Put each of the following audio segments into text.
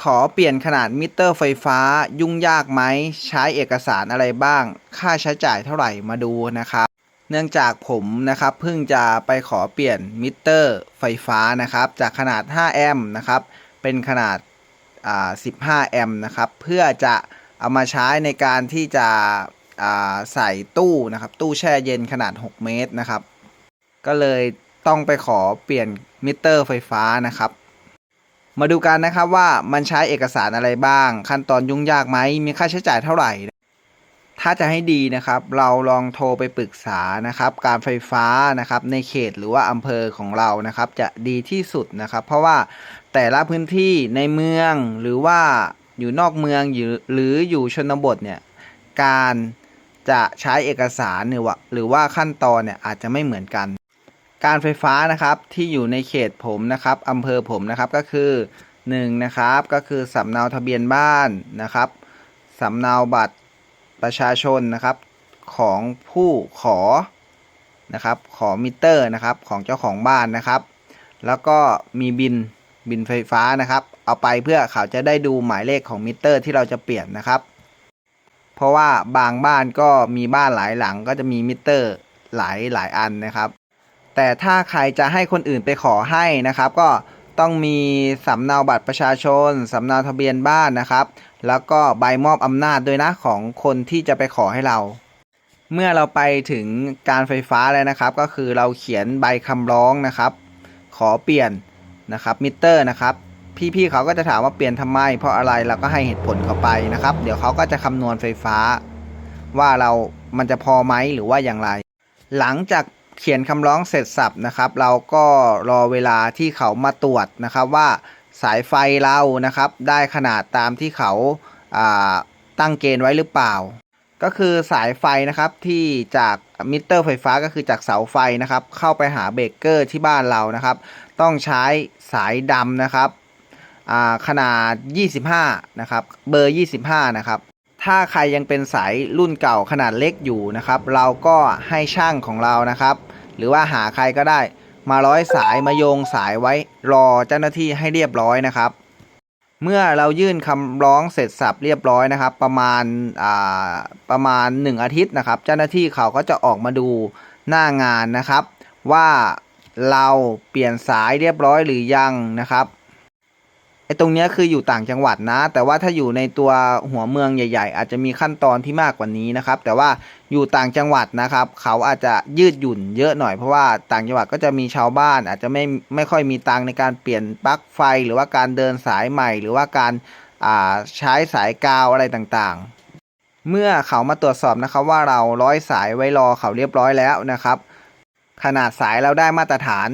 ขอเปลี่ยนขนาดมิเตอร์ไฟฟ้ายุ่งยากไหม ใช้เอกสารอะไรบ้าง ค่าใช้จ่ายเท่าไหร่มาดูนะครับเนื่องจากผมนะครับเพิ่งจะไปขอเปลี่ยนมิเตอร์ไฟฟ้านะครับจากขนาด 5 แอมป์นะครับเป็นขนาดอ่า15 แอมป์นะครับเพื่อจะเอามาใช้ในการที่จะอ่าใส่ตู้นะครับตู้แช่เย็นขนาด 6 เมตรนะครับ ก็เลยต้องไปขอเปลี่ยนมิเตอร์ไฟฟ้านะครับ มาดูกันนะครับว่ามันใช้เอกสารอะไรบ้าง ขั้นตอนยุ่งยากไหมมีค่าใช้จ่ายเท่าไหร่ ถ้าจะให้ดีนะครับ เราลองโทรไปปรึกษานะครับ การไฟฟ้านะครับในเขตหรือว่าอำเภอของเรานะครับ จะดีที่สุดนะครับ เพราะว่าแต่ละพื้นที่ในเมืองหรือว่าอยู่นอกเมืองหรืออยู่ชนบทเนี่ยการจะใช้เอกสารเนี่ยว่าหรือว่าขั้นตอนเนี่ยอาจจะไม่เหมือนกัน การไฟฟ้านะครับที่อยู่ในเขตผมนะครับอำเภอผมนะครับก็คือ1นะครับก็คือสำเนาทะเบียนบ้านนะครับสำเนาบัตรประชาชนนะครับของผู้ขอนะครับขอมิเตอร์นะครับของเจ้าของบ้านนะครับ แล้วก็มีบินบินไฟฟ้านะครับ เอาไปเพื่อเขาจะได้ดูหมายเลขของมิเตอร์ที่เราจะเปลี่ยนนะครับ เพราะว่าบางบ้านก็มีบ้านหลายหลังก็จะมีมิเตอร์หลายหลายอันนะครับ แต่ถ้าใครจะให้คนอื่นไปขอให้นะครับ ก็ต้องมีสำเนาบัตรประชาชนสำเนาทะเบียนบ้านนะครับ แล้วก็ใบมอบอำนาจด้วยนะของคนที่จะไปขอให้เรา เมื่อเราไปถึงการไฟฟ้าแล้วนะครับ ก็คือเราเขียนใบคำร้องนะครับ ขอเปลี่ยนนะครับมิเตอร์นะครับ พี่ๆเขาก็จะถามว่าเปลี่ยนทำไม เพราะอะไรเราก็ให้เหตุผลเขาไปนะครับ เดี๋ยวเขาก็จะคำนวณไฟฟ้า ว่าเรามันจะพอไหมหรือว่าอย่างไร หลังจาก เขียนคำร้องเสร็จสับนะครับ เราก็รอเวลาที่เขามาตรวจนะครับว่าสายไฟเรานะครับ ได้ขนาดตามที่เขาาตั้งเกณฑ์ไว้หรือเปล่า ก็คือสายไฟนะครับที่จากมิเตอร์ไฟฟ้าก็คือจากเสาไฟนะครับ เข้าไปหาเบรกเกอร์ที่บ้านเรานะครับ ต้องใช้สายดำนะครับขนาด 25 นะครับ เบอร์ 25 นะครับ ถ้าใครยังเป็นสายรุ่นเก่าขนาดเล็กอยู่นะครับ เราก็ให้ช่างของเรานะครับ หรือว่าหาใครก็ได้ มาร้อยสายมาโยงสายไว้รอเจ้าหน้าที่ให้เรียบร้อยนะครับ เมื่อเรายื่นคำร้องเสร็จสับเรียบร้อยนะครับ ประมาณาประมาณ 1 อาทิตย์นะครับ เจ้าหน้าที่เขาก็จะออกมาดูหน้างานนะครับ ว่าเราเปลี่ยนสายเรียบร้อยหรือยังนะครับ ไอ้ตรงเนี้ยคืออยู่ต่างจังหวัดนะ แต่ว่าถ้าอยู่ในตัวหัวเมืองใหญ่ ๆ อาจจะมีขั้นตอนที่มากกว่านี้นะครับ แต่ว่าอยู่ต่างจังหวัดนะครับ เขาอาจจะยืดหยุ่นเยอะหน่อยเพราะว่าต่างจังหวัดก็จะมีชาวบ้าน อาจจะไม่ไม่ค่อยมีตังในการเปลี่ยนปลั๊กไฟ หรือว่าการเดินสายใหม่ หรือว่าการใช้สายกาวอะไรต่างๆ เมื่อเขามาตรวจสอบนะครับว่าเราร้อยสายไว้รอเขาเรียบร้อยแล้วนะครับ ขนาดสายเราได้มาตรฐาน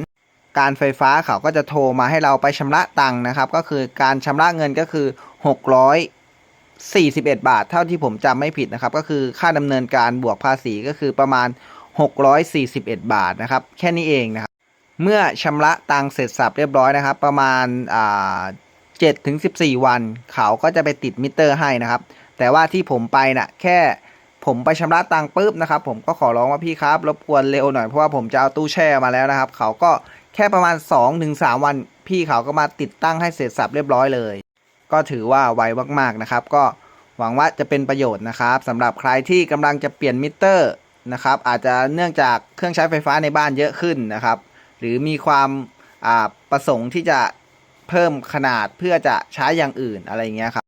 การไฟฟ้าเขาก็จะโทรมาให้เราไปชำระตังค์นะครับ ก็คือการชำระเงินก็คือ 641 บาท เท่าที่ผมจำไม่ผิดนะครับ ก็คือค่าดำเนินการบวกภาษีก็คือประมาณ 641 บาทนะครับ แค่นี้เองนะครับ เมื่อชำระตังค์เสร็จสับเรียบร้อยนะครับ ประมาณอ่า7ถึง14วัน เขาก็จะไปติดมิเตอร์ให้นะครับ แต่ว่าที่ผมไปน่ะแค่ผมไปชำระตังค์ปุ๊บนะครับ ผมก็ขอร้องว่าพี่ครับรบกวนเร็วหน่อยเพราะว่าผมจะเอาตู้แช่มาแล้วนะครับ เขาก็ แค่ประมาณ 2-3 วันพี่เขาก็มาติดตั้งให้เสร็จสับเรียบร้อยเลย ก็ถือว่าไวมากๆนะครับ ก็หวังว่าจะเป็นประโยชน์นะครับสำหรับใครที่กำลังจะเปลี่ยนมิเตอร์นะครับ อาจจะเนื่องจากเครื่องใช้ไฟฟ้าในบ้านเยอะขึ้นนะครับ หรือมีความอ่าประสงค์ที่จะเพิ่มขนาดเพื่อจะใช้อย่างอื่นอะไรเงี้ยครับ